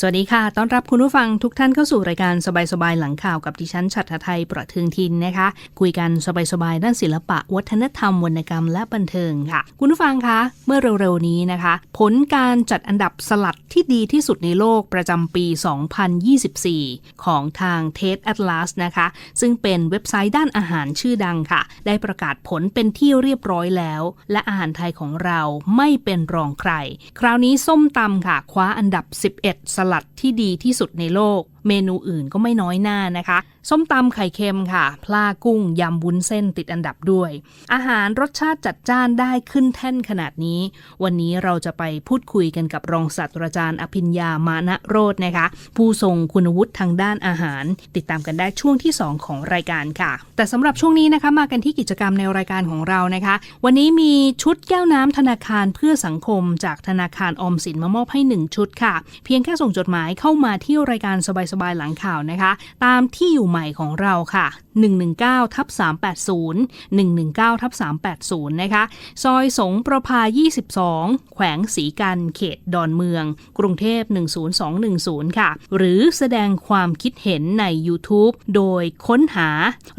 สวัสดีค่ะ ต้อนรับคุณผู้ฟังทุกท่านเข้าสู่รายการสบายๆ หลังข่าวกับดิฉันชัดไทยประเทืองทินนะคะ คุยกันสบายๆ ด้านศิลปะ วัฒนธรรมวรรณกรรมและบันเทิงค่ะ คุณผู้ฟังคะ เมื่อเร็วๆ นี้นะคะ ผลการจัดอันดับสลัดที่ดีที่สุดในโลกประจำปี 2024 ของทาง Taste Atlas นะคะ ซึ่งเป็นเว็บไซต์ด้านอาหารชื่อดังค่ะ ได้ประกาศผลเป็นที่เรียบร้อยแล้ว และอาหารไทยของเราไม่เป็นรองใคร คราวนี้ส้มตำค่ะ คว้าอันดับ 11สลัดที่ดีที่สุดในโลก เมนูอื่นก็ไม่น้อยหน้านะคะ ส้มตำไข่เค็มค่ะ พลากุ้งยำวุ้นเส้นติดอันดับด้วย อาหารรสชาติจัดจ้านได้ขึ้นแท่นขนาดนี้ วันนี้เราจะไปพูดคุยกันกับรองศาสตราจารย์อภิญญามานะโรจนะคะ ผู้ทรงคุณวุฒิทางด้านอาหาร ติดตามกันได้ช่วงที่ 2 ของรายการค่ะ แต่สำหรับช่วงนี้นะคะมากันที่กิจกรรมในรายการของเรานะคะ วันนี้มีชุดแก้วน้ำธนาคารเพื่อสังคม จากธนาคารออมสินมามอบให้ 1 ชุดค่ะ เพียงแค่ส่งจดหมายเข้ามาที่รายการสบายๆหลังข่าวนะคะ ตามที่อยู่ใหม่ของเราค่ะ119ทับ380 119ทับ380 นะคะ ซอยสงประภา 22 แขวงศรีกันเขตดอนเมือง กรุงเทพ 10210 ค่ะ หรือแสดงความคิดเห็นใน YouTube โดยค้นหา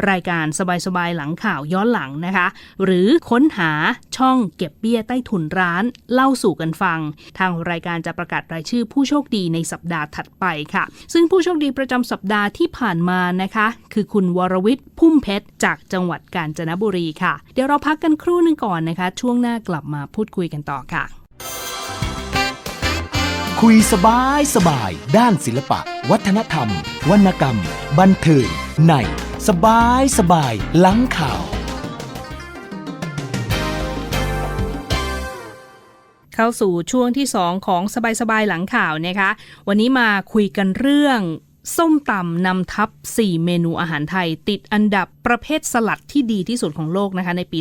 รายการสบายๆ หลังข่าวย้อนหลังนะคะ หรือค้นหาช่องเก็บเบี้ยใต้ถุนร้าน เล่าสู่กันฟัง ทางรายการจะประกาศรายชื่อผู้โชคดีในสัปดาห์ถัดไปค่ะ ซึ่งผู้โชคดีประจำสัปดาห์ที่ผ่านมานะคะ คือคุณวรวิทย์พุ่มเพชรจากจังหวัดกาญจนบุรีค่ะ เดี๋ยวเราพักกันครู่หนึงก่อนนะคะ ช่วงหน้ากลับมาพูดคุยกันต่อค่ะ คุยสบายสบาย ด้านศิลปะ วัฒนธรรม วรรณกรรม บันเทิงในสบายสบายหลังข่าวเข้าสู่ช่วงที่ 2 ของสบายๆหลังข่าวนะคะ วันนี้มาคุยกันเรื่อง ส้มตำนำทัพ 4 เมนูอาหารไทย ติดอันดับ ประเภทสลัดที่ดีที่สุดของโลกนะคะในปี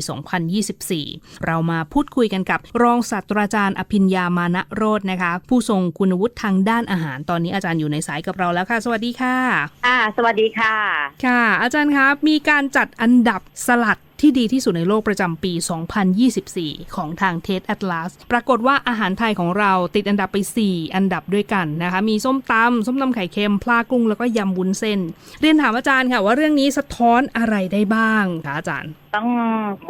2024 เรามาพูดคุยกันกับ รองศาสตราจารย์อภิญญามานะโรจน์นะคะ ผู้ทรงคุณวุฒิทางด้านอาหาร ตอนนี้อาจารย์อยู่ในสายกับเราแล้วค่ะ สวัสดีค่ะ อ่า สวัสดีค่ะ ค่ะ อาจารย์ครับ มีการจัดอันดับสลัดที่ดีที่สุดในโลกประจำปี 2024 ของทางเทสแอตลาสปรากฏว่าอาหารไทยของเราติดอันดับไป 4 อันดับด้วยกันนะคะ มีส้มตำส้มตำไข่เค็มพลากุ้งแล้วก็ยำวุ้นเส้น เรียนถามอาจารย์ค่ะว่าเรื่องนี้สะท้อนอะไรได้บ้างคะอาจารย์ ต้อง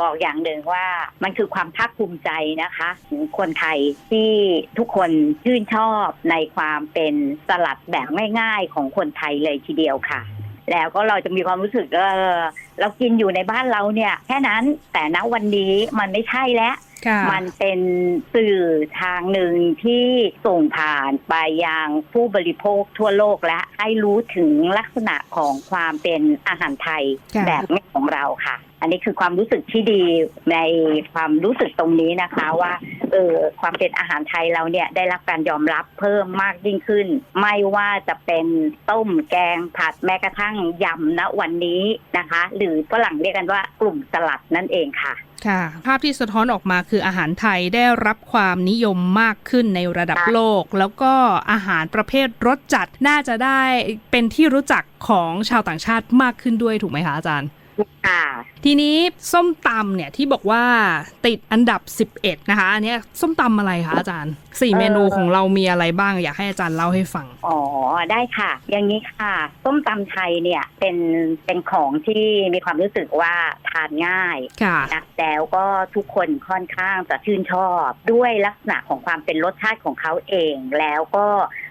บอกอย่างหนึ่งว่ามันคือความภาคภูมิใจนะคะของคนไทยที่ทุกคนชื่นชอบในความเป็นสลัดแบบง่ายๆของคนไทยเลยทีเดียวค่ะแล้วก็เราจะมีความรู้สึกเออเรากินอยู่ในบ้านเราเนี่ย แค่นั้นแต่ณวันนี้มันไม่ใช่แล้ว มันเป็นสื่อทางหนึ่งที่ส่งผ่านไปยังผู้บริโภคทั่วโลกและให้รู้ถึงลักษณะของความเป็นอาหารไทยค่ะแบบนี้ของเราค่ะ อันนี้คือความรู้สึกที่ดีในความรู้สึกตรงนี้นะคะว่าเออความเป็นอาหารไทยเราเนี่ยได้รับการยอมรับเพิ่มมากยิ่งขึ้น ไม่ว่าจะเป็นต้มแกงผัดแม้กระทั่งยำณวันนี้นะคะ หรือฝรั่งเรียกกันว่ากลุ่มสลัดนั่นเองค่ะ ค่ะ ภาพที่สะท้อนออกมาคืออาหารไทยได้รับความนิยมมากขึ้นในระดับโลก แล้วก็อาหารประเภทรสจัดน่าจะได้เป็นที่รู้จักของชาวต่างชาติมากขึ้นด้วยถูกไหมคะอาจารย์ ทีนี้ส้มตำเนี่ยที่บอกว่าติดอันดับ 11 นะคะอันเนี้ยส้มตำอะไรคะอาจารย์สี่เอ่อเมนูของเรามีอะไรบ้างอยากให้อาจารย์เล่าให้ฟัง อ๋อได้ค่ะ อย่างนี้ค่ะ ส้มตำไทยเนี่ยเป็นเป็นของที่มีความรู้สึกว่าทานง่ายค่ะนะแล้วก็ทุกคนค่อนข้างจะชื่นชอบ ด้วยลักษณะของความเป็นรสชาติของเขาเอง แล้วก็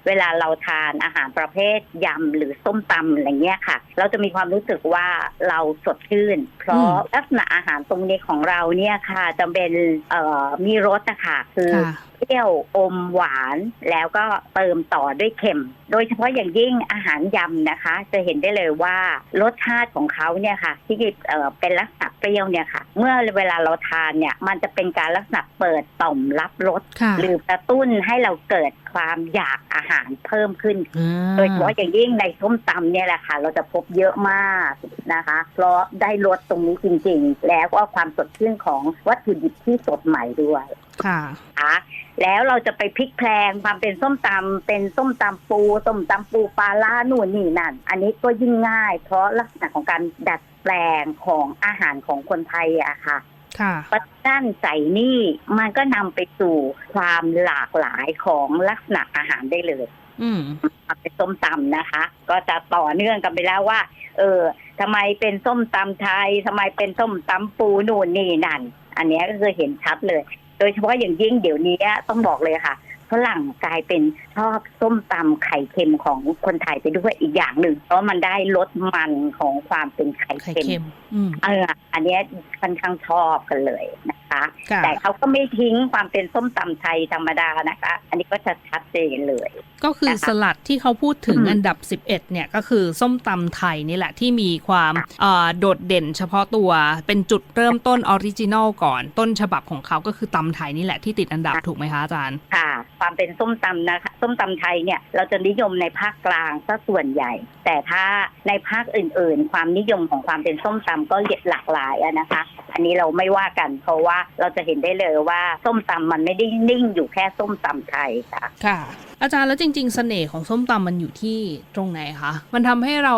เวลาเราทานอาหารประเภทยำหรือส้มตำอะไรเงี้ยค่ะ เราจะมีความรู้สึกว่าเราสดชื่นเพราะอืมลักษณะอาหารตรงนี้ของเราเนี่ยค่ะจะเป็นเอ่อมีรสนะคะคือค่ะเป รี้ยวอมหวาน แล้วก็เติมต่อด้วยเค็ม โดยเฉพาะอย่างยิ่งอาหารยำนะคะ จะเห็นได้เลยว่ารสชาติของเขาเนี่ยค่ะ ที่เอ่อเป็นลักษณะเปรี้ยวเนี่ยค่ะ เมื่อเวลาเราทานเนี่ย มันจะเป็นการลักษณะเปิดต่อมรับรสค่ะหรือกระตุ้นให้เราเกิดความอยากอาหารเพิ่มขึ้นอ่าโดยเฉพาะอย่างยิ่งในส้มตำเนี่ยแหละค่ะ เราจะพบเยอะมากนะคะ เพราะได้รสตรงนี้จริง ๆ แล้วก็ความสดชื่นของวัตถุดิบที่สดใหม่ด้วย ค่ะนะคะแล้วเราจะไปพลิกแพลงความเป็นส้มตำเป็นส้มตำปูส้มตำปูปลาล่านู่นนี่นั่น อันนี้ก็ยิ่งง่าย เพราะลักษณะของการดัดแปลงของอาหารของคนไทยอะค่ะค่ะปัจจันใส่นี่มันก็นำไปสู่ความหลากหลายของลักษณะอาหารได้เลย อืมมาเป็นส้มตำนะคะ ก็จะต่อเนื่องกันไปแล้วว่า เออทำไมเป็นส้มตำไทยทำไมเป็นส้มตำปูนู่นนี่นั่น อันเนี้ยก็คือเห็นชัดเลย โดยเฉพาะอย่างยิ่งเดี๋ยวนี้ต้องบอกเลยค่ะ ฝรั่งกลายเป็นชอบส้มตำไข่เค็มของคนไทยไปด้วยอีกอย่างหนึ่ง เพราะมันได้รสมันของความเป็นไข่ไข่เค็มเค็มอืมเอออันเนี้ยค่อนข้างชอบกันเลยนะคะค่ะแต่เขาก็ไม่ทิ้งความเป็นส้มตำไทยธรรมดานะคะ อันนี้ก็จะชัดเจนเลย ก็คือนะคะสลัดที่เขาพูดถึงอืมอันดับ 11 เนี่ยก็คือส้มตำไทยนี่แหละที่มีความเอ่อโดดเด่นเฉพาะตัวเป็นจุดเริ่มต้นออริจินอลก่อนต้นฉบับของเขาก็คือตำไทยนี่แหละที่ติดอันดับถูกไหมคะอาจารย์ ค่ะความเป็นส้มตำนะคะส้มตำไทยเนี่ยเราจะนิยมในภาคกลางซะส่วนใหญ่ แต่ถ้าในภาคอื่น ๆ ความนิยมของความเป็นส้มตำก็หลากหลายอะนะคะ อันนี้เราไม่ว่ากัน เพราะว่าเราจะเห็นได้เลยว่าส้มตำมันไม่ได้นิ่งอยู่แค่ส้มตำไทยค่ะค่ะ อาจารย์แล้วจริง ๆ เสน่ห์ของส้มตำมันอยู่ที่ตรงไหนคะ มันทำให้เรา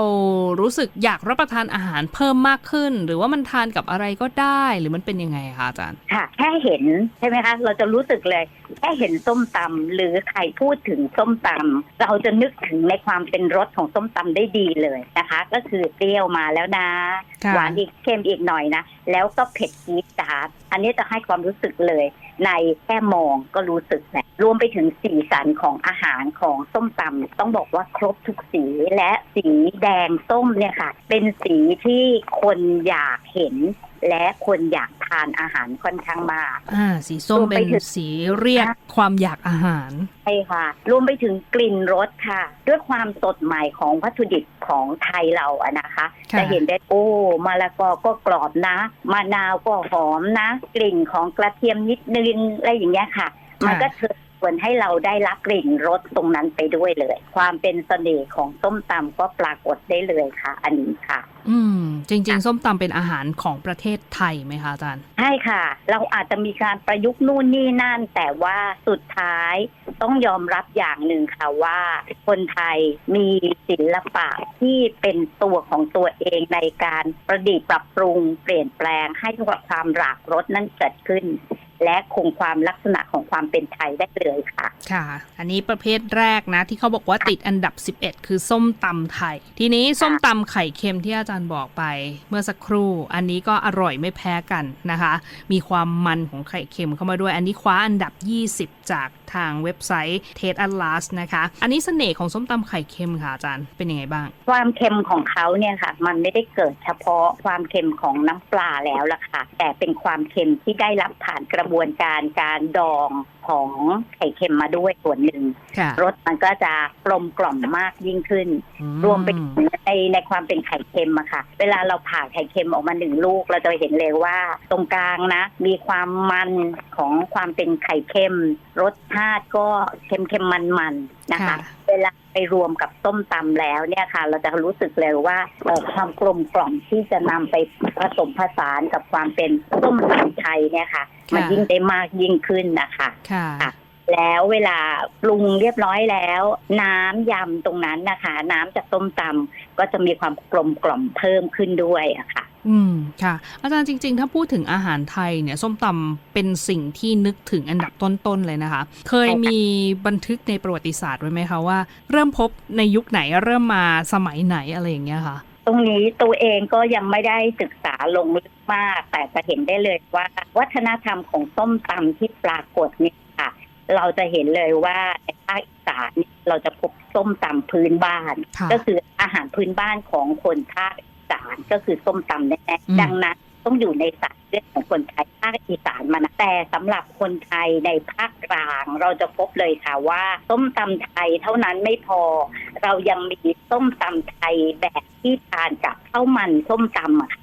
รู้สึกอยากรับประทานอาหารเพิ่มมากขึ้น หรือว่ามันทานกับอะไรก็ได้หรือมันเป็นยังไงคะอาจารย์ ค่ะ แค่เห็นใช่ไหมคะ เราจะรู้สึกเลยแค่เห็นส้มตำหรือใครพูดถึงส้มตำเราจะนึกถึงในความเป็นรสของส้มตำได้ดีเลยนะคะ ก็คือเปรี้ยวมาแล้วนะค่ะหวานอีกเค็มอีกหน่อยนะแล้วก็เผ็ดจี๊ดจ๊าดอันนี้จะให้ความรู้สึกเลยในแค่มองก็รู้สึกแหละรวมไปถึงสีสันของอาหารของส้มตำต้องบอกว่าครบทุกสีและสีแดงส้มเนี่ยค่ะ เป็นสีที่คนอยากเห็น และคนอยากทานอาหารค่อนข้างมาก อ่า สีส้มรวมเป็ไปนถึง สีเรียกความอยากอาหาร ใช่ค่ะ รวมไปถึงกลิ่นรสค่ะ ด้วยความสดใหม่ของวัตถุดิบของไทยเราอะนะคะ ค่ะ จะเห็นได้โอ้มะละกอก็กรอบนะมะนาวก็หอมนะ กลิ่นของกระเทียมนิดนึงอะไรอย่างเงี้ยค่ะ มันก็เชิญชวนให้เราได้รับกลิ่นรสตรงนั้นไปด้วยเลย ความเป็นเสน่ห์ของส้มตำก็ปรากฏได้เลยค่ะ อันนี้ค่ะ อืม จริง ๆ ส้มตำเป็นอาหารของประเทศไทยไหมคะอาจารย์ ใช่ค่ะ เราอาจจะมีการประยุกต์นู่นนี่นั่น แต่ว่าสุดท้ายต้องยอมรับอย่างหนึ่งค่ะว่า คนไทยมีศิลปะที่เป็นตัวของตัวเองในการประดิษฐ์ปรับปรุงเปลี่ยนแปลงให้ความหลากรสนั้นเกิดขึ้น และคงความลักษณะของความเป็นไทยได้เลยค่ะ ค่ะ อันนี้ประเภทแรกนะ ที่เขาบอกว่าติดอันดับ 11 คือส้มตำไทย ทีนี้ส้มตำไข่เค็มที่อาจารย์บอกไป เมื่อสักครู่ อันนี้ก็อร่อยไม่แพ้กันนะคะ มีความมันของไข่เค็มเข้ามาด้วย อันนี้คว้าอันดับ 20 จากทางเว็บไซต์ Taste Atlas นะคะ อันนี้เสน่ห์ของส้มตำไข่เค็มค่ะอาจารย์เป็นยังไงบ้าง ความเค็มของเขาเนี่ยค่ะ มันไม่ได้เกิดเฉพาะความเค็มของน้ำปลาแล้วล่ะค่ะ แต่เป็นความเค็มที่ได้รับผ่านกระบวนการการดองของไข่เค็มมาด้วยส่วนหนึ่งค่ะรสมันก็จะกลมกล่อมมากยิ่งขึ้นอืรวมไปถึงในในความเป็นไข่เค็มอะค่ะ เวลาเราผ่าไข่เค็มออกมาหนึ่งลูก เราจะเห็นเลยว่า ตรงกลางนะ มีความมันของความเป็นไข่เค็ม รสชาติก็เค็มเค็มมันมันๆนะคะค่ะเวลา ไปรวมกับส้มตำแล้วเนี่ยค่ะ เราจะรู้สึกเลยว่าเอ่อความกลมกล่อมที่จะนำไปผสมผสานกับความเป็นส้มตำไทยเนี่ยค่ะ มันยิ่งได้มากยิ่งขึ้นนะคะค่ะค่ะแล้วเวลาปรุงเรียบร้อยแล้ว น้ำยำตรงนั้นนะคะ น้ำจากต้มตำก็จะมีความกลมกล่อมเพิ่มขึ้นด้วยอะค่ะ อืม ค่ะ อาจารย์จริง ๆ ถ้าพูดถึงอาหารไทยเนี่ย ส้มตำเป็นสิ่งที่นึกถึงอันดับต้น ๆ เลยนะคะ เคยมีบันทึกในประวัติศาสตร์ไว้ไหมคะว่า เริ่มพบในยุคไหนเริ่มมาสมัยไหนอะไรอย่างเงี้ยค่ะ ตรงนี้ตัวเองก็ยังไม่ได้ศึกษาลงลึกมาก แต่จะเห็นได้เลยว่า วัฒนธรรมของส้มตำที่ปรากฏเนี่ยค่ะ เราจะเห็นเลยว่าในภาคอีสานเนี่ยเราจะพบส้มตำพื้นบ้านค่ะก็คืออาหารพื้นบ้านของคนภาคอี สานก็คือส้มตำแน่อืมๆดังนั้นต้องอยู่ในสายเลือดของคนไทยภาคอีสานมานะแต่สำหรับคนไทยในภาคกลางเราจะพบเลยค่ะว่าส้มตำไทยเท่านั้นไม่พอ เรายังมีส้มตำไทยแบบที่ทานกับข้าวมันส้มตำอะโอ้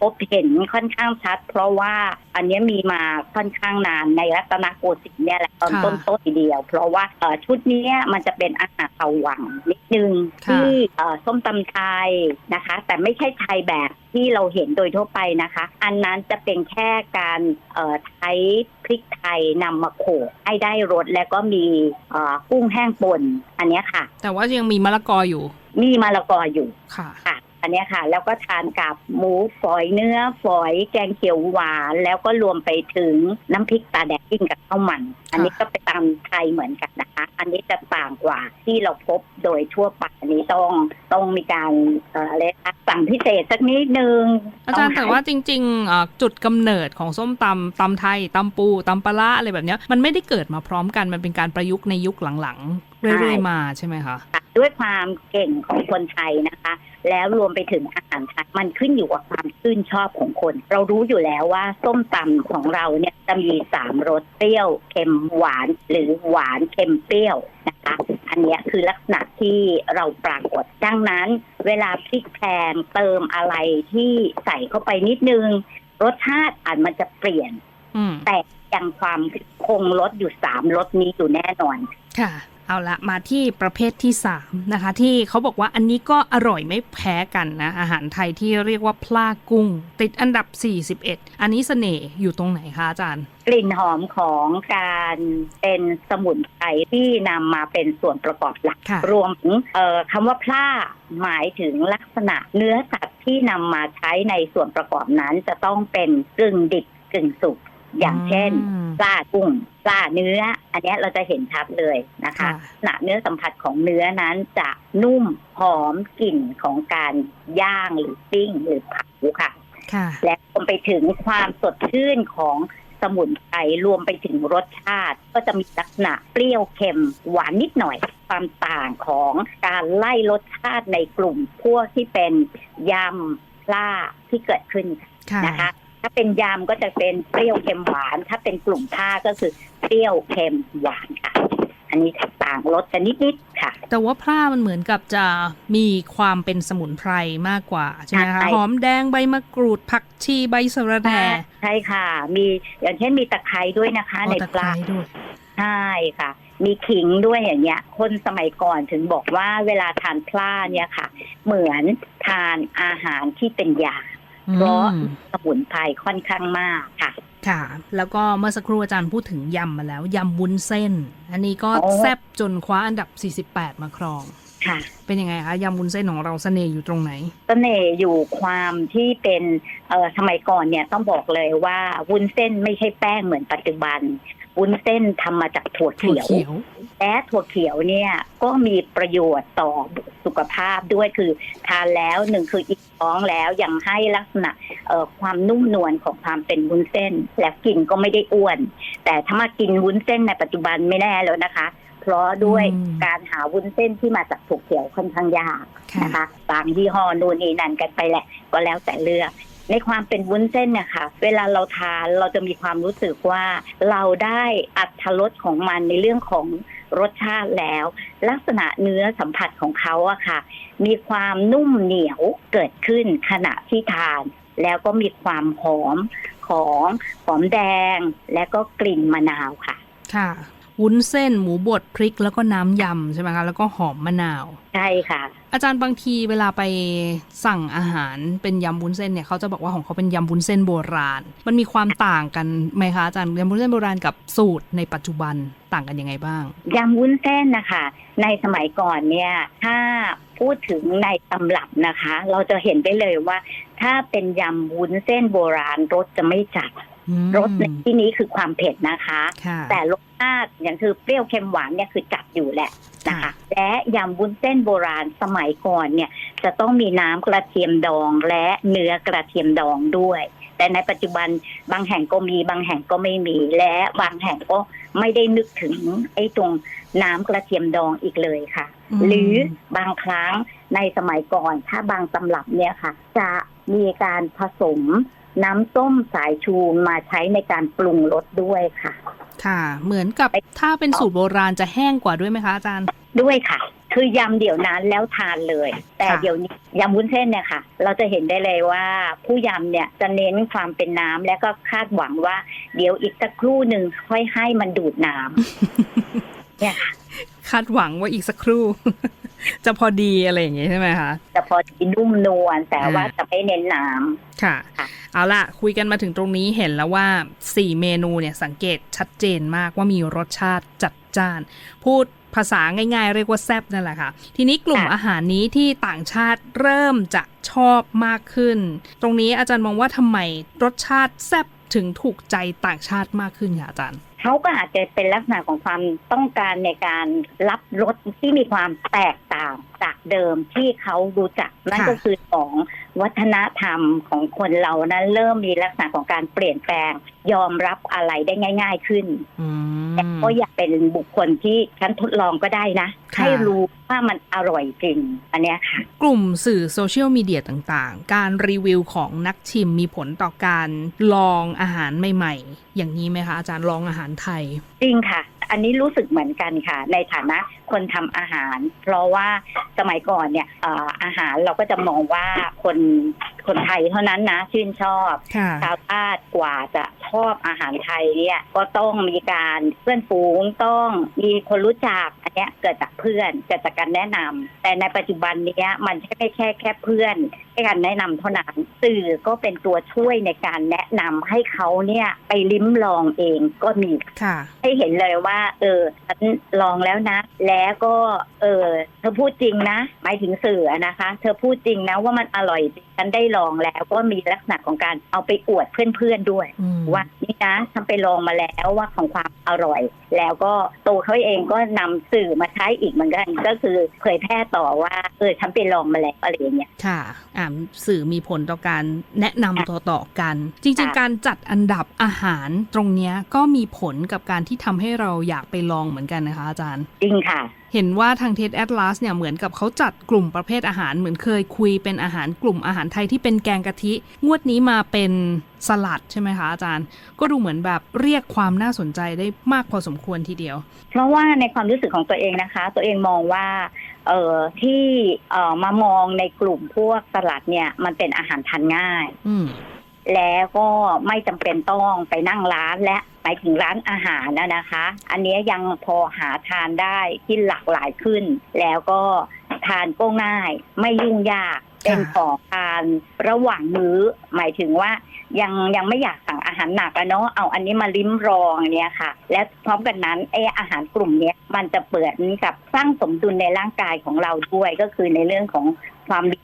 พบเห็นค่อนข้างชัด เพราะว่าอันเนี้ยมีมาค่อนข้างนานในรัตนโกสินทร์เนี่ยแหละตอนค่ะต้นต้นทีเดียว เพราะว่าเอ่อชุดเนี้ยมันจะเป็นอาหารเตาวังนิดนึงค่ะที่เอ่อส้มตำไทยนะคะ แต่ไม่ใช่ไทยแบบที่เราเห็นโดยทั่วไปนะคะ อันนั้นจะเป็นแค่การเอ่อใช้พริกไทยนำมาโขลกให้ได้รสแล้วก็มีเอ่อกุ้งแห้งป่นอันเนี้ยค่ะ แต่ว่ายังมีมะละกออยู่ มีมะละกออยู่ค่ะค่ะ อันเนี้ยค่ะ แล้วก็ทานกับหมูฝอยเนื้อฝอยแกงเขียวหวาน แล้วก็รวมไปถึงน้ำพริกตาแดงกินกับข้าวมัน อันนี้ก็เป็นตามไทยเหมือนกันนะคะ อันนี้จะต่างกว่าที่เราพบโดยทั่วไปอันนี้ต้องต้องมีการอะไรนะสั่งพิเศษสักนิดนึงอาจารย์แต่ว่าจริงๆจุดกำเนิดของส้มตำตำไทยตำปูตำปลาอะไรแบบนี้มันไม่ได้เกิดมาพร้อมกันมันเป็นการประยุกต์ในยุคหลังๆ เรื่อยๆมาใช่ไหมคะด้วยความเก่งของคนไทยนะคะ แล้วรวมไปถึงอาหารไทยมันขึ้นอยู่กับความชื่นชอบของคน เรารู้อยู่แล้วว่าส้มตำของเราเนี่ยจะมีสามรสเปรี้ยวเค็มหวานหรือหวานเค็มเปรี้ยวนะคะอันเนี้ยคือลักษณะที่เราปรากฏดังนั้น เวลาพริกแพงเติมอะไรที่ใส่เข้าไปนิดนึง รสชาติอาจมันจะเปลี่ยนอืมแต่ยังความคงรสอยู่สามรสนี้อยู่แน่นอน ค่ะ เอาละมาที่ประเภทที่3นะคะที่เขาบอกว่าอันนี้ก็อร่อยไม่แพ้กันนะ อาหารไทยที่เรียกว่าพลากุ้ง ติดอันดับ 41 อันนี้เสน่ห์อยู่ตรงไหนคะอาจารย์ กลิ่นหอมของการเป็นสมุนไพรที่นำมาเป็นส่วนประกอบหลักค่ะรวมถึงเอ่อคำว่าพล่าหมายถึงลักษณะเนื้อสัตว์ที่นำมาใช้ในส่วนประกอบนั้นจะต้องเป็นกึ่งดิบกึ่งสุก อย่างเช่นอืมปลากุ้งปลาเนื้อ อันเนี้ยเราจะเห็นชัดเลยนะคะค่ะลักษณะเนื้อสัมผัสของเนื้อนั้นจะนุ่มหอมกลิ่นของการย่างหรือปิ้งหรือเผาค่ะค่ะ และรวมไปถึงความสดชื่นของสมุนไพรรวมไปถึงรสชาติ ก็จะมีลักษณะเปรี้ยวเค็มหวานนิดหน่อยความต่างของการไล่รสชาติในกลุ่มพวกที่เป็นยำปลาที่เกิดขึ้นค่ะนะคะ ถ้าเป็นยำก็จะเป็นเปรี้ยวเค็มหวาน ถ้าเป็นกลุ่มผ้าก็คือเปรี้ยวเค็มหวานค่ะ อันนี้ต่างรสกันนิดๆค่ะ แต่ว่าพร่ามันเหมือนกับจะมีความเป็นสมุนไพรมากกว่าใช่ไหมคะใช่หอมแดงใบมะกรูดผักชีใบสะระแหน่ใช่ค่ะ มีอย่างเช่นมีตะไคร้ด้วยนะคะเอาในตะปไคร้ลาด้วยใช่ค่ะ มีขิงด้วยอย่างเงี้ย คนสมัยก่อนถึงบอกว่าเวลาทานพลาเนี่ยค่ะ เหมือนทานอาหารที่เป็นยา เพราะอืมสมุนไพรค่อนข้างมากค่ะ ค่ะ แล้วก็เมื่อสักครู่อาจารย์พูดถึงยำมาแล้วยำวุ้นเส้น อันนี้ก็โอ้แซ่บจนคว้าอันดับ 48 มาครอง ค่ะ เป็นยังไงคะยำวุ้นเส้นของเราเสน่ห์อยู่ตรงไหนเสน่ห์อยู่ความที่เป็นเอ่อสมัยก่อนเนี่ยต้องบอกเลยว่าวุ้นเส้นไม่ใช่แป้งเหมือนปัจจุบันวุ้นเส้นทำมาจากถั่วถั่วเขียวเขียว และถั่วเขียวเนี่ยก็มีประโยชน์ต่อ สุขภาพด้วยคือทานแล้วหนึ่งคืออิ่มท้องแล้วยังให้ลักษณะเอ่อความนุ่มนวลของความเป็นวุ้นเส้น และกินก็ไม่ได้อ้วน แต่ถ้ามากินวุ้นเส้นในปัจจุบันไม่แน่แล้วนะคะ เพราะด้วยอืมการหาวุ้นเส้นที่มาจากถั่วเขียวค่อนข้างยากค่ะนะคะบางยี่ห้อนู่นนี่นั่นกันไปแหละ ก็แล้วแต่เลือกในความเป็นวุ้นเส้นเนี่ยค่ะเวลาเราทานเราจะมีความรู้สึกว่าเราได้อัตรสของมันในเรื่องของ รสชาติแล้ว ลักษณะเนื้อสัมผัสของเขาอะค่ะ มีความนุ่มเหนียวเกิดขึ้นขณะที่ทาน แล้วก็มีความหอมของหอมแดงและก็กลิ่นมะนาวค่ะ ค่ะ วุ้นเส้นหมูบดพริกแล้วก็น้ำยำใช่ไหมคะแล้วก็หอมมะนาว ใช่ค่ะ อาจารย์บางทีเวลาไปสั่งอาหารเป็นยำวุ้นเส้นเนี่ยเขาจะบอกว่าของเขาเป็นยำวุ้นเส้นโบราณ มันมีความต่างกันไหมคะอาจารย์ยำวุ้นเส้นโบราณกับสูตรในปัจจุบันต่างกันยังไงบ้าง ยำวุ้นเส้นนะคะ ในสมัยก่อนเนี่ยถ้าพูดถึงในตำรับนะคะ เราจะเห็นได้เลยว่า ถ้าเป็นยำวุ้นเส้นโบราณรสจะไม่จัดอืม รสในที่นี้คือความเผ็ดนะคะค่ะแต่รสชาติอย่างคือเปรี้ยวเค็มหวานเนี่ยคือจัดอยู่แหละนะคะค่ะและยำวุ้นเส้นโบราณสมัยก่อนเนี่ย จะต้องมีน้ำกระเทียมดองและเนื้อกระเทียมดองด้วย แต่ในปัจจุบันบางแห่งก็มีบางแห่งก็ไม่มี และบางแห่งก็ไม่ได้นึกถึงไอ้ตรงน้ำกระเทียมดองอีกเลยค่ะมหรือบางครั้งในสมัยก่อนถ้าบางตำรับเนี่ยค่ะ จะมีการผสม น้ำส้มสายชูมาใช้ในการปรุงรสด้วยค่ะ ค่ะ เหมือนกับถ้าเป็นสูตรโบราณจะแห้งกว่าด้วยไหมคะอาจารย์ ด้วยค่ะ คือยำเดี๋ยวนั้นแล้วทานเลย แต่ค่ะเดี๋ยวนี้ยำวุ้นเส้นเนี่ยค่ะ เราจะเห็นได้เลยว่าผู้ยำเนี่ยจะเน้นความเป็นน้ำและก็คาดหวังว่า เดี๋ยวอีกสักครู่หนึ่งค่อยให้มันดูดน้ำเนี่ยค่ะ คาดหวังว่าอีกสักครู่ จะพอดีอะไรอย่างงี้ใช่ไหมคะแต่พอดีนุ่มนวลแต่ว่าอ่าจะไม่เน้นน้ำค่ะค่ะ เอาล่ะ คุยกันมาถึงตรงนี้เห็นแล้วว่า 4 เมนูเนี่ยสังเกตชัดเจนมากว่ามีรสชาติจัดจ้าน พูดภาษาง่ายๆ เรียกว่าแซบนั่นแหละค่ะ ทีนี้กลุ่มค่ะอาหารนี้ที่ต่างชาติเริ่มจะชอบมากขึ้น ตรงนี้อาจารย์มองว่าทำไมรสชาติแซบถึงถูกใจต่างชาติมากขึ้นค่ะอาจารย์ เขาก็อาจจะเป็นลักษณะของความต้องการในการรับรสที่มีความแตกต่าง จากเดิมที่เขารู้จักนั่นก็คือของวัฒนธรรมของคนเรานั้น เริ่มมีลักษณะของการเปลี่ยนแปลง ยอมรับอะไรได้ง่าย ๆขึ้นอืมแต่ก็อยากเป็นบุคคลที่ฉันทดลองก็ได้นะค่ะให้รู้ว่ามันอร่อยจริง อันเนี้ยค่ะ กลุ่มสื่อโซเชียลมีเดียต่างๆ การรีวิวของนักชิมมีผลต่อการลองอาหารใหม่ ๆ อย่างนี้ไหมคะอาจารย์ลองอาหารไทย จริงค่ะ อันนี้รู้สึกเหมือนกันค่ะ ในฐานะคนทำอาหาร เพราะว่าสมัยก่อนเนี่ยอาหารเราก็จะมองว่าคนคนไทยเท่านั้นนะชื่นชอบค่ะ ชาวบ้านกว่าจะชอบอาหารไทยเนี่ยก็ต้องมีการเพื่อนฝูงต้องมีคนรู้จักอันเนี้ยเกิดจากเพื่อนเกิดจากการแนะนำแต่ในปัจจุบันเนี้ยมันไม่ใช่แค่แค่เพื่อนแค่การแนะนำเท่านั้นสื่อก็เป็นตัวช่วยในการแนะนำให้เขาเนี่ยไปลิ้มลองเองก็มี ค่ะ ให้เห็นเลยว่า เออฉันลองแล้วนะ แล้วก็ เออ เธอพูดจริงนะหมายถึงสื่ออะนะคะ เธอพูดจริงนะว่ามันอร่อยจริงฉันได้ลองแล้วก็มีลักษณะของการเอาไปอวดเพื่อนๆด้วยอืมว่านี่นะฉันไปลองมาแล้วว่าของความอร่อย แล้วก็ตัวเขาเองก็นำสื่อมาใช้อีกเหมือนกัน ก็คือเผยแพร่ต่อว่าเออฉันไปลองมาแล้วอะไรอย่างเงี้ยค่ะอ่าสื่อมีผลต่อการแนะนำต่อๆกัน จริงค่ะๆการจัดอันดับอาหารตรงเนี้ยก็มีผลกับการที่ทำให้เราอยากไปลองเหมือนกันนะคะอาจารย์ จริงค่ะเห็นว่าทางเทสแอดลาสเนี่ยเหมือนกับเขาจัดกลุ่มประเภทอาหารเหมือนเคยคุยเป็นอาหารกลุ่มอาหารไทยที่เป็นแกงกะทิ งวดนี้มาเป็น สลัดใช่ไหมคะอาจารย์ ก็ดูเหมือนแบบเรียกความน่าสนใจได้มากพอสมควรทีเดียว เพราะว่าในความรู้สึกของตัวเองนะคะ ตัวเองมองว่าเอ่อที่เอ่อมามองในกลุ่มพวกสลัดเนี่ยมันเป็นอาหารทานง่าย อืมแล้วก็ไม่จำเป็นต้องไปนั่งร้านและหมายถึงร้านอาหารนะนะคะ อันเนี้ยยังพอหาทานได้ที่หลากหลายขึ้น แล้วก็ทานก็ง่าย ไม่ยุ่งยาก เป็นของทานระหว่างมื้อ หมายถึงว่ายังยังไม่อยากสั่งอาหารหนักอะเนาะเอาอันนี้มาลิ้มรองเนี่ยค่ะ และพร้อมกันนั้นไออาหารกลุ่มเนี้ยมันจะเปิดกับสร้างสมดุลในร่างกายของเราด้วยก็คือในเรื่องของความมี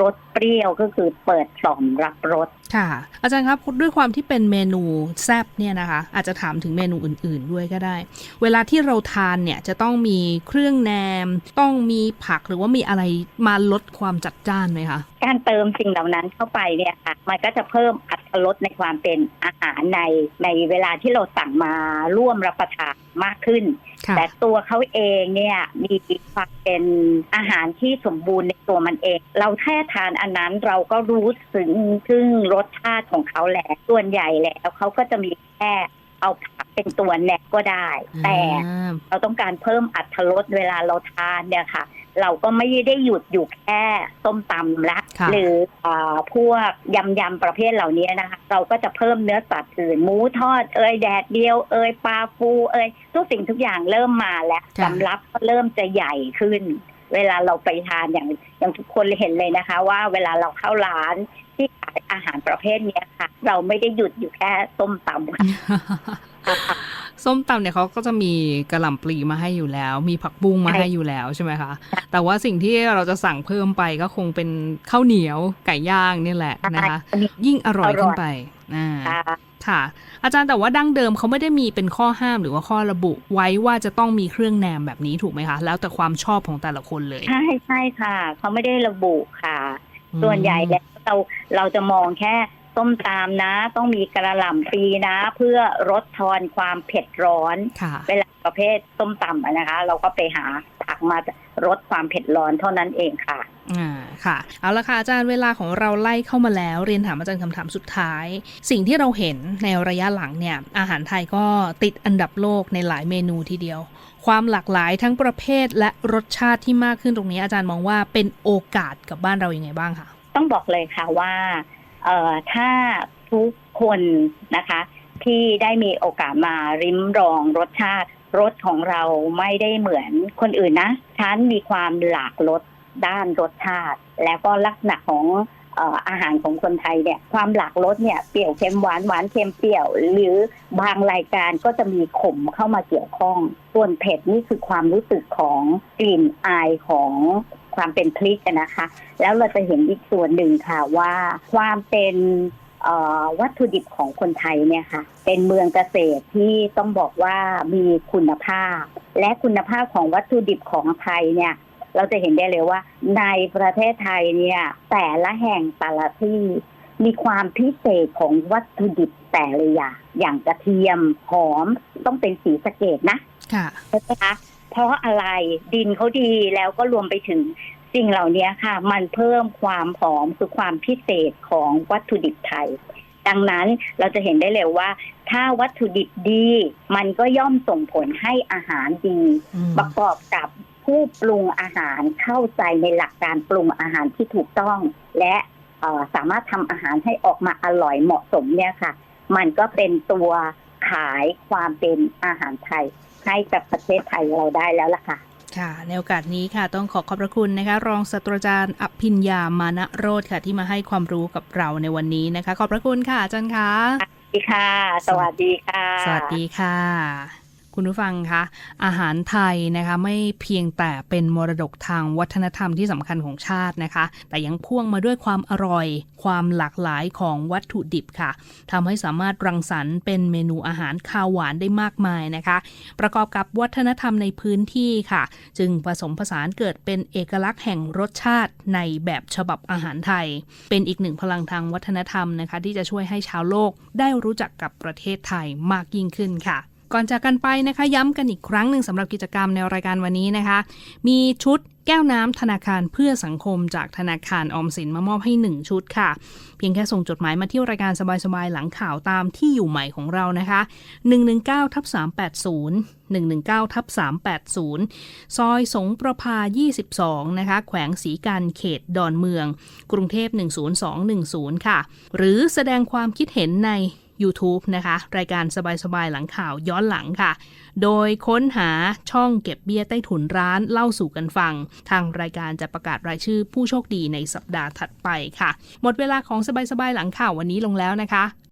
รสเปรี้ยวก็คือเปิดต่อมรับรส ค่ะ อาจารย์ครับด้วยความที่เป็นเมนูแซบเนี่ยนะคะ อาจจะถามถึงเมนูอื่น ๆ ด้วยก็ได้ เวลาที่เราทานเนี่ยจะต้องมีเครื่องแนม ต้องมีผักหรือว่ามีอะไรมาลดความจัดจ้านไหมคะการเติมสิ่งเหล่านั้นเข้าไปเนี่ยค่ะ มันก็จะเพิ่มอัตรสในความเป็นอาหารในในเวลาที่เราสั่งมาร่วมรับประทานมากขึ้นค่ะแต่ตัวเขาเองเนี่ยมีความเป็นอาหารที่สมบูรณ์ในตัวมันเอง เราแค่ทานอันนั้นเราก็รู้ถึงถึงรสชาติของเขาแหละส่วนใหญ่แล้วเขาก็จะมีแค่ เอาผักเป็นตัวแนบก็ได้ แต่อ่าเราต้องการเพิ่มอัตรรสเวลาเราทานเนี่ยค่ะ เราก็ไม่ได้หยุดอยู่แค่ส้มตำละค่ะหรืออาพวกยำยำประเภทเหล่านี้นะคะ เราก็จะเพิ่มเนื้อสัตว์อื่นหมูทอดเอยแดดเดียวเอยปลาฟูเอยทุกสิ่งทุกอย่างเริ่มมาแล้วค่ะสำรับก็เริ่มจะใหญ่ขึ้นเวลาเราไปทานอย่างอย่างทุกคนเห็นเลยนะคะ ว่าเวลาเราเข้าร้าน ที่ขายอาหารประเภทเนี้ยค่ะ เราไม่ได้หยุดอยู่แค่ส้มตำค่ะส้มตำเนี่ยเขาก็จะมีกระหล่ำปลีมาให้อยู่แล้ว มีผักบุ้งมาใช่ให้อยู่แล้วใช่ไหมคะ แต่ว่าสิ่งที่เราจะสั่งเพิ่มไปก็คงเป็นข้าวเหนียวไก่ย่างนี่แหละนะคะอันนี้ยิ่งอร่อยอร่อยขึ้นไปอ่าค่ะค่ะ อาจารย์แต่ว่าดั้งเดิมเขาไม่ได้มีเป็นข้อห้ามหรือว่าข้อระบุไว้ว่าจะต้องมีเครื่องแนมแบบนี้ถูกไหมคะ แล้วแต่ความชอบของแต่ละคนเลย ใช่ใช่ค่ะ เขาไม่ได้ระบุค่ะ ส่วนใหญ่แล้ว เราเราจะมองแค่ส้มตามนะ ต้องมีกระหล่ำปีนะ เพื่อลดทอนความเผ็ดร้อนค่ะเวลาประเภทส้มตำอะนะคะ เราก็ไปหาผักมาลดความเผ็ดร้อนเท่านั้นเองค่ะอ่าค่ะ เอาละค่ะอาจารย์เวลาของเราไล่เข้ามาแล้วเรียนถามอาจารย์คำถามสุดท้าย สิ่งที่เราเห็นในระยะหลังเนี่ยอาหารไทยก็ติดอันดับโลกในหลายเมนูทีเดียว ความหลากหลายทั้งประเภทและรสชาติที่มากขึ้นตรงนี้อาจารย์มองว่าเป็นโอกาสกับบ้านเรายัางไงบ้างคะ ต้องบอกเลยค่ะว่าเอ่อถ้าทุกคนนะคะ ที่ได้มีโอกาสมาริมรองรสชาติรสของเราไม่ได้เหมือนคนอื่นนะฉันมีความหลากรสด้านรสชาติ แล้วก็ลักษณะของเอ่ออาหารของคนไทยเนี่ยความหลากรสเนี่ยเปรี้ยวเค็มหวานหวานเค็มเปรี้ยว หรือบางรายการก็จะมีขมเข้ามาเกี่ยวข้อง ส่วนเผ็ดนี่คือความรู้สึกของกลิ่นอายของความเป็นพริกอะนะคะ แล้วเราจะเห็นอีกส่วนหนึ่งค่ะว่าความเป็นเอ่อวัตถุดิบของคนไทยเนี่ยค่ะ เป็นเมืองเกษตรที่ต้องบอกว่ามีคุณภาพ และคุณภาพของวัตถุดิบของไทยเนี่ย เราจะเห็นได้เลยว่า ในประเทศไทยเนี่ย แต่ละแห่งแต่ละที่มีความพิเศษของวัตถุดิบแต่ละอย่างอย่างกระเทียมหอมต้องเป็นสีสะเกดนะค่ะใช่ไหมคะเพ ราะอะไรดินเขาดีแล้วก็รวมไปถึงสิ่งเหล่านี้ค่ะ มันเพิ่มความหอมคือความพิเศษของวัตถุดิบไทย ดังนั้นเราจะเห็นได้เลยว่า ถ้าวัตถุดิบดี มันก็ย่อมส่งผลให้อาหารดีอืมประกอบกับผู้ปรุงอาหารเข้าใจในหลักการปรุงอาหารที่ถูกต้อง และเอ่อสามารถทำอาหารให้ออกมาอร่อยเหมาะสมเนี่ยค่ะ มันก็เป็นตัวขายความเป็นอาหารไทย ให้กับประเทศไทยเราได้แล้วล่ะค่ะ ค่ะ ในโอกาสนี้ค่ะ ต้องขอขอบพระคุณนะคะ รองศาสตราจารย์อภิญญามานะโรธค่ะ ที่มาให้ความรู้กับเราในวันนี้นะคะ ขอบพระคุณค่ะอาจารย์คะสวัสดีค่ะ สวัสดีค่ะ สวัสดีค่ะ คุณผู้ฟังคะอาหารไทยนะคะไม่เพียงแต่เป็นมรดกทางวัฒนธรรมที่สำคัญของชาตินะคะ แต่ยังพ่วงมาด้วยความอร่อย ความหลากหลายของวัตถุดิบค่ะทำให้สามารถรังสรรค์เป็นเมนูอาหารคาวหวานได้มากมายนะคะ ประกอบกับวัฒนธรรมในพื้นที่ค่ะ จึงผสมผสานเกิดเป็นเอกลักษณ์แห่งรสชาติในแบบฉบับอาหารไทย เป็นอีกหนึ่งพลังทางวัฒนธรรมนะคะ ที่จะช่วยให้ชาวโลกได้รู้จักกับประเทศไทยมากยิ่งขึ้นค่ะ ก่อนจากกันไปนะคะ ย้ำกันอีกครั้งหนึ่งสำหรับกิจกรรมในรายการวันนี้นะคะ มีชุดแก้วน้ำธนาคารเพื่อสังคมจากธนาคารออมสินมามอบให้ 1 ชุดค่ะ เพียงแค่ส่งจดหมายมาที่รายการสบายๆ หลังข่าวตามที่อยู่ใหม่ของเรานะคะ 119ทับ380 119ทับ380 ซอยสงประพา 22 นะคะ แขวงศรีกันเขตดอนเมือง กรุงเทพ 10210 ค่ะ หรือแสดงความคิดเห็นใน YouTube นะคะ รายการสบายๆ หลังข่าวย้อนหลังค่ะ โดยค้นหาช่องเก็บเบี้ยใต้ถุนร้านเล่าสู่กันฟัง ทางรายการจะประกาศรายชื่อผู้โชคดีในสัปดาห์ถัดไปค่ะ หมดเวลาของสบายๆ หลังข่าววันนี้ลงแล้วนะคะ